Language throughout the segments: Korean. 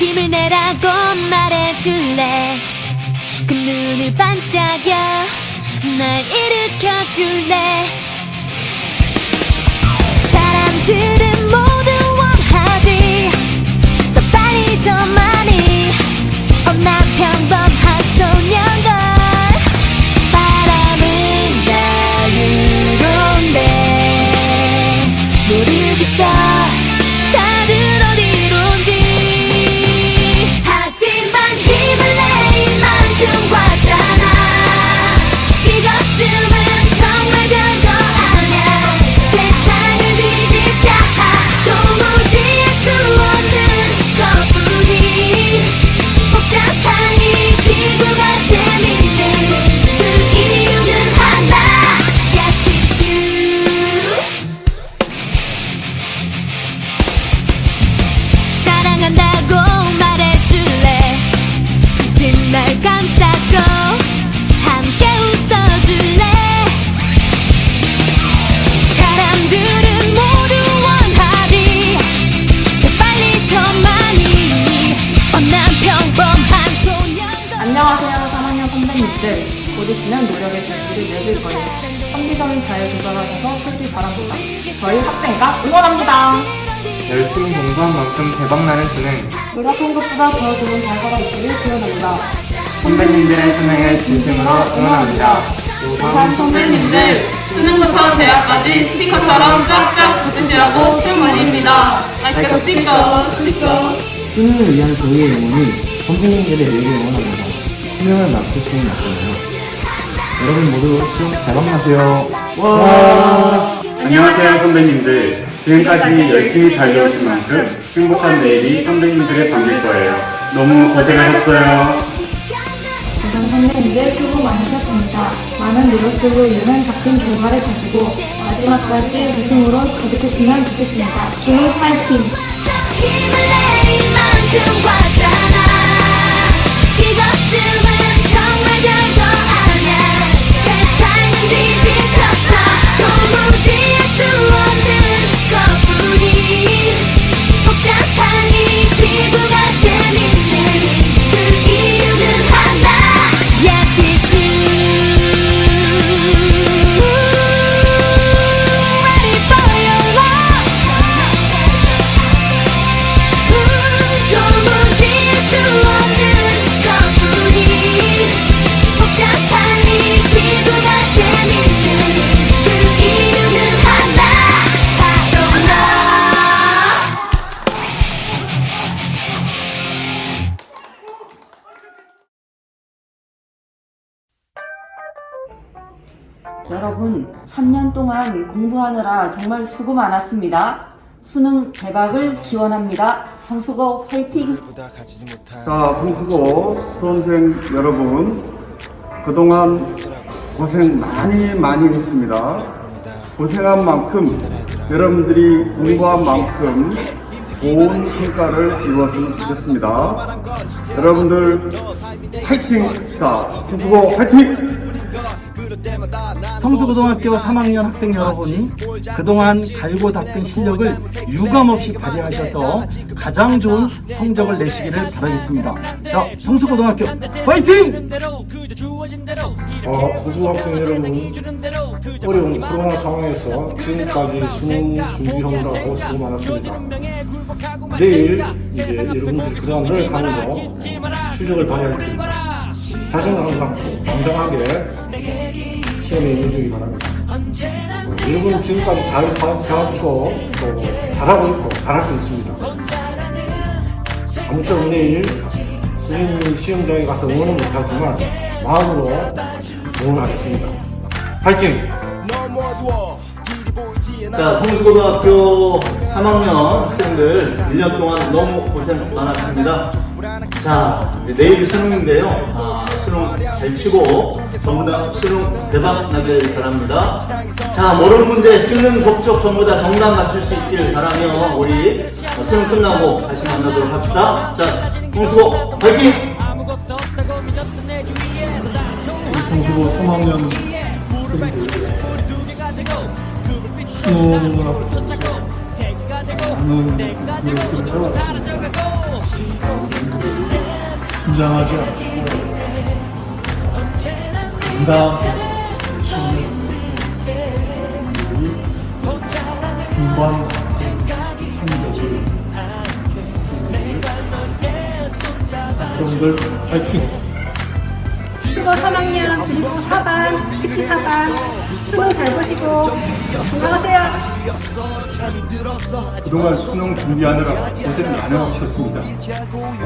힘을 내라고 말해줄래? 그 눈을 반짝여 날 일으켜줄래? 사람들은 3학년 선배님들 곧 있으면 노력의 결실을 맺을 거예요. 성기적인 잘 도전하셔서 크길 바랍니다. 저희 학생과 응원합니다. 열심히 공부한 만큼 대박나는 수능 노력한 것보다 더 좋은 결과가 있기를 기원합니다. 선배님들의 수능을 진심으로 응원합니다. 부산 선배님들 수능부터 대학까지 스티커처럼 쫙쫙 붙으시라고 축원드립니다. 아이스크림 스티커 스티커. 수능을 위한 저희의 영혼이 선배님들의 일을 영원합니다. 수능을 맞출 수는 없잖아요. 여러분 모두 수능 대박나세요. 와! 안녕하세요 선배님들 지금까지 열심히 달려오신 만큼 행복한 내일이 선배님들의 밤일 거예요 너무 고생하셨어요 부산 선배님들 수고 많으셨습니다 많은 노력들로 인한 값진 결과를 가지고 마지막까지 우승으로 가득했으면 좋겠습니다 수능 파이팅! 여러분, 3년 동안 공부하느라 정말 수고 많았습니다. 수능 대박을 기원합니다. 성수고 화이팅! 자, 성수고 수험생 여러분, 그동안 고생 많이 많이 했습니다. 고생한 만큼 여러분들이 공부한 만큼 좋은 성과를 이루었으면 좋겠습니다. 여러분들 화이팅 합시다. 성수고 화이팅! 성수고등학교 3학년 학생 여러분, 그동안 갈고 닦은 실력을 유감없이 발휘하셔서 가장 좋은 성적을 내시기를 바라겠습니다. 자, 성수고등학교 화이팅! 어, 고등학생 여러분, 어려운 코로나 상황에서 지금까지 수능 준비하느라고 수고 많았습니다. 내일 이제 여러분들 그동안 노력하는 거 실력을 발휘할 테니까 자신감을 갖고 당당하게 시험에 임해주기 바랍니다. 어, 여러분 지금까지 잘 배웠고 또 잘하고 있고 잘할 수 있습니다. 아무쪼록 내일 선생님이 시험장에 가서 응원은 못하지만 마음으로 응원하겠습니다. 파이팅! 자, 성수고등학교 3학년 학생들 1년 동안 너무 고생 많았습니다. 자, 내일 수능인데요. 아, 수능 잘 치고 전부 다 수능 대박 나길 바랍니다. 자, 모르는 문제, 찍는 법적 전부 다 정답 맞출 수 있길 바라며 우리 어, 수능 끝나고 다시 만나도록 합시다. 자, 성수고 파이팅! 성수고 3학년 학생들 수능 많은 노력들을 해왔습니다. 긴장하지 않고 공부한 성적을 여러분들 파이팅! 수고 3학년 그리고 4반 특히 4반 수능 잘 보시고 건강하세요. 그동안 수능 준비하느라 고생 많으셨습니다.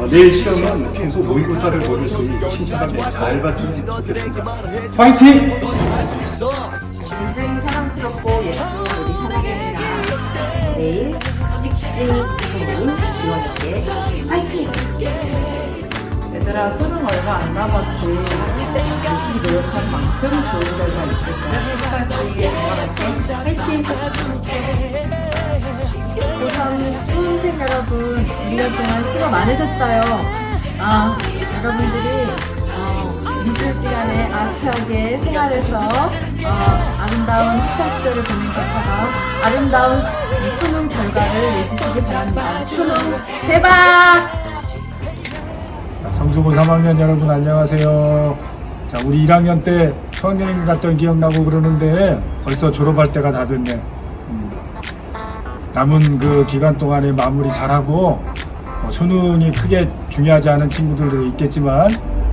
어, 내일 시험은 평소 모의고사를 보듯이 친절하게 잘 봤으면 좋겠습니다. 파이팅! 굉장히 사랑스럽고 예쁜 우리 사랑입니다. 내일 찍찍 얼마 안 남았지. 열심히 노력한 만큼 좋은 결과 있을 거야. 끝까지 응원할게. 화이팅! 고3 수험생 여러분, 1년 동안 수고 많으셨어요. 아, 여러분들이 어, 미술 시간에 아트하게 생활해서 어, 아름다운 학창 시절을 보낸 것처럼 아름다운 수능 결과를 내주시기 바랍니다. 수능 대박! 성수고 3학년 여러분 안녕하세요. 자, 우리 1학년 때 수학여행 갔던 기억나고 그러는데 벌써 졸업할 때가 다 됐네. 음. 남은 그 기간 동안에 마무리 잘하고 어, 수능이 크게 중요하지 않은 친구들도 있겠지만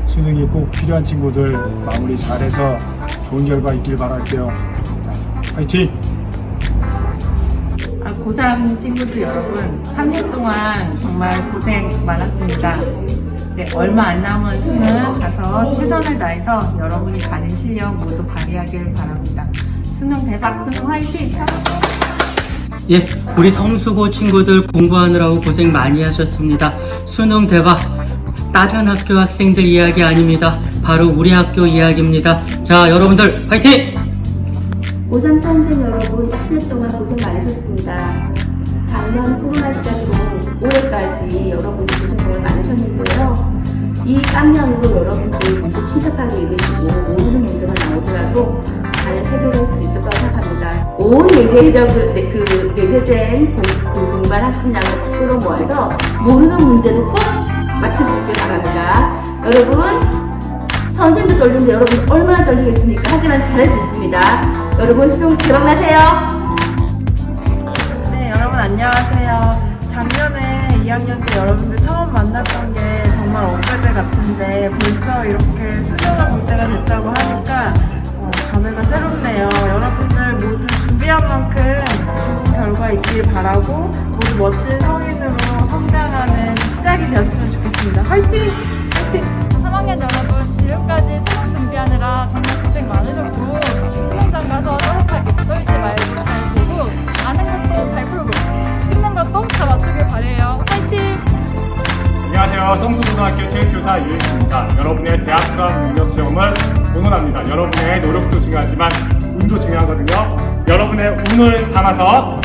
수능이 꼭 필요한 친구들 마무리 잘해서 좋은 결과 있길 바랄게요. 자, 화이팅! 아, 고3 친구들 여러분, 3년 동안 정말 고생 많았습니다. 이제 얼마 안 남은 수능 가서 최선을 다해서 여러분이 가진 실력 모두 발휘하길 바랍니다. 수능 대박, 수능 화이팅! 예, 우리 성수고 친구들 공부하느라고 고생 많이 하셨습니다. 수능 대박. 다른 학교 학생들 이야기 아닙니다. 바로 우리 학교 이야기입니다. 자, 여러분들 화이팅! 고3 수험생 여러분 1년 동안 고생 많으셨습니다. 작년 코로나 시작으로 5월까지 여러분이 고생 정말 많으셨는데요. 이 깜냥으로 여러분들 모두 침착하게 읽으시고 모르는 문제가 나오더라도 잘 해결할 수 있을 거라 생각합니다. 온 예제적을 그 예제된 공- 그 학습량을 축구로 모아서 모르는 문제도 꼭 맞출 수 있길 바랍니다. 여러분 선생님도 떨리는데 여러분 얼마나 떨리겠습니까? 하지만 잘할 수 있습니다. 여러분 수능 대박 나세요. 네, 여러분 안녕하세요. 작년에 2학년 때 여러분들 처음 만났던 게 정말 엊그제 같은데 벌써 이렇게 수능을 볼 때가 됐다고 하니까 어, 감회가 새롭네요. 여러분들 모두 준비한 만큼 좋은 결과 있길 바라고 모두 멋진 성인으로 성장하는 시작이 되었으면 좋겠습니다. 화이팅! 화이팅! 3학년 여러분, 지금까지 수능 준비하느라 정말 고생 많으셨고, 수능장 가서 따뜻하게 떨지 말고 잘 보고, 아는 것도 잘 풀고, 것도 다 맞추길 바래요. 화이팅! 안녕하세요. 성수고등학교 체육교사 유익입니다. 여러분의 대학 수학 능력 시험을 응원합니다. 여러분의 노력도 중요하지만 운도 중요하거든요. 여러분의 운을 담아서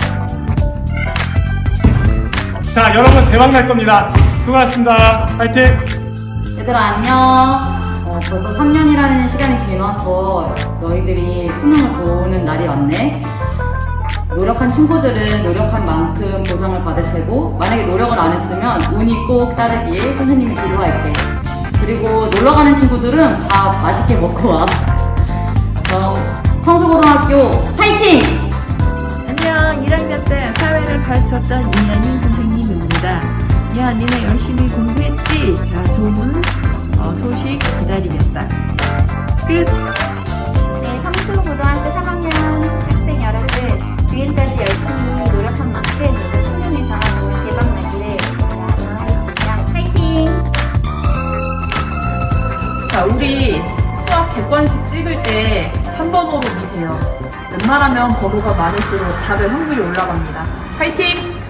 자, 여러분 대박 날 겁니다. 수고하셨습니다. 파이팅! 얘들아 안녕. 어, 벌써 3년이라는 시간이 지나서 너희들이 수능을 보는 날이 왔네. 노력한 친구들은 노력한 만큼 보상을 받을 테고 만약에 노력을 안 했으면 운이 꼭 따르기에 선생님이 기도할게. 그리고 놀러 가는 친구들은 다 맛있게 먹고 와. 어, 성수고등학교 파이팅! 안녕, 1학년 때 사회를 가르쳤던 이한희 선생님입니다. 이한이는 열심히 공부했지? 자, 좋은 어, 소식 기다리겠다. 끝! 지금까지 열심히 노력한 만큼 수능에서 정말 대박 나기를 바라겠습니다. 파이팅! 자, 우리 수학 객관식 찍을 때 한 번호로 미세요. 웬만하면 번호가 많을수록 다들 확률이 올라갑니다. 화이팅!